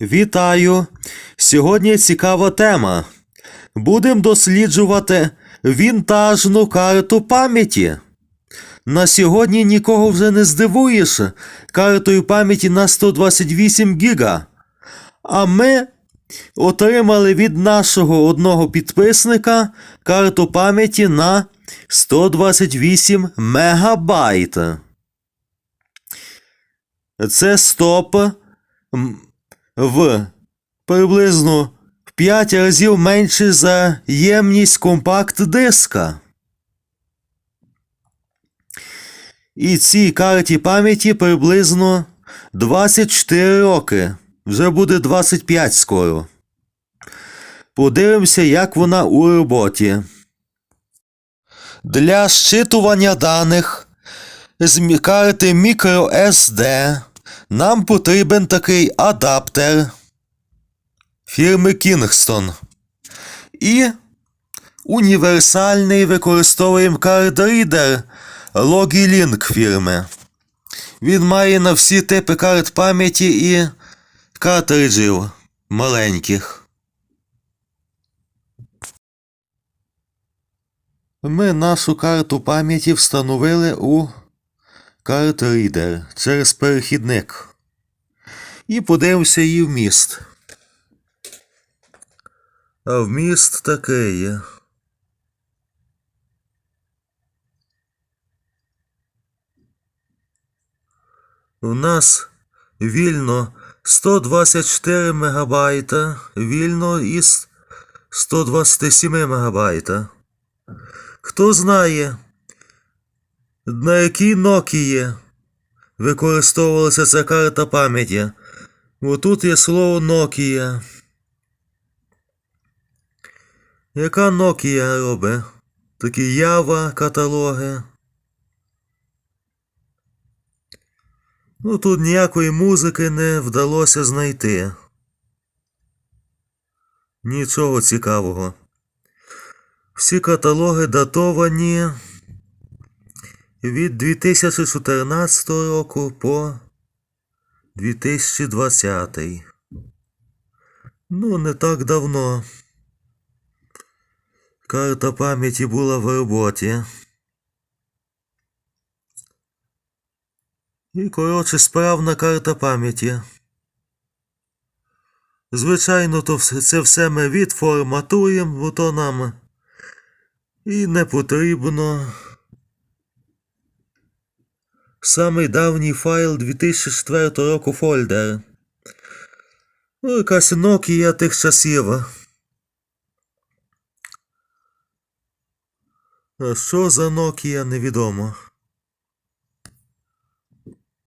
Вітаю! Сьогодні цікава тема. Будемо досліджувати вінтажну карту пам'яті. На сьогодні нікого вже не здивуєш картою пам'яті на 128 гіга. А ми отримали від нашого одного підписника карту пам'яті на 128 мегабайт. Це стоп в приблизно в 5 разів менше за ємність компакт-диска. І цій карті пам'яті приблизно 24 роки. Вже буде 25 скоро. Подивимося, як вона у роботі. Для щитування даних з карти microSD нам потрібен такий адаптер фірми Kingston. І універсальний використовуємо карт-рідер Logilink фірми. Він має на всі типи карт пам'яті і картриджів маленьких. Ми нашу карту пам'яті встановили у карт-рідер через перехідник. І подивимося її вміст. А вміст такий. У нас вільно 124 мегабайта, вільно із 127 мегабайта. Хто знає, на якій Nokia використовувалася ця карта пам'яті? Бо тут є слово Nokia. Яка Nokia робить? Такі Java каталоги. Ну тут ніякої музики не вдалося знайти. Нічого цікавого. Всі каталоги датовані від 2014 року по 2020. Ну, не так давно. Карта пам'яті була в роботі. І, коротше, справна карта пам'яті. Звичайно, то це все ми відформатуємо, бо то нам і не потрібно. Самий давній файл 2004 року фольдер. Ну, якась Nokia тих часів. А що за Nokia, невідомо.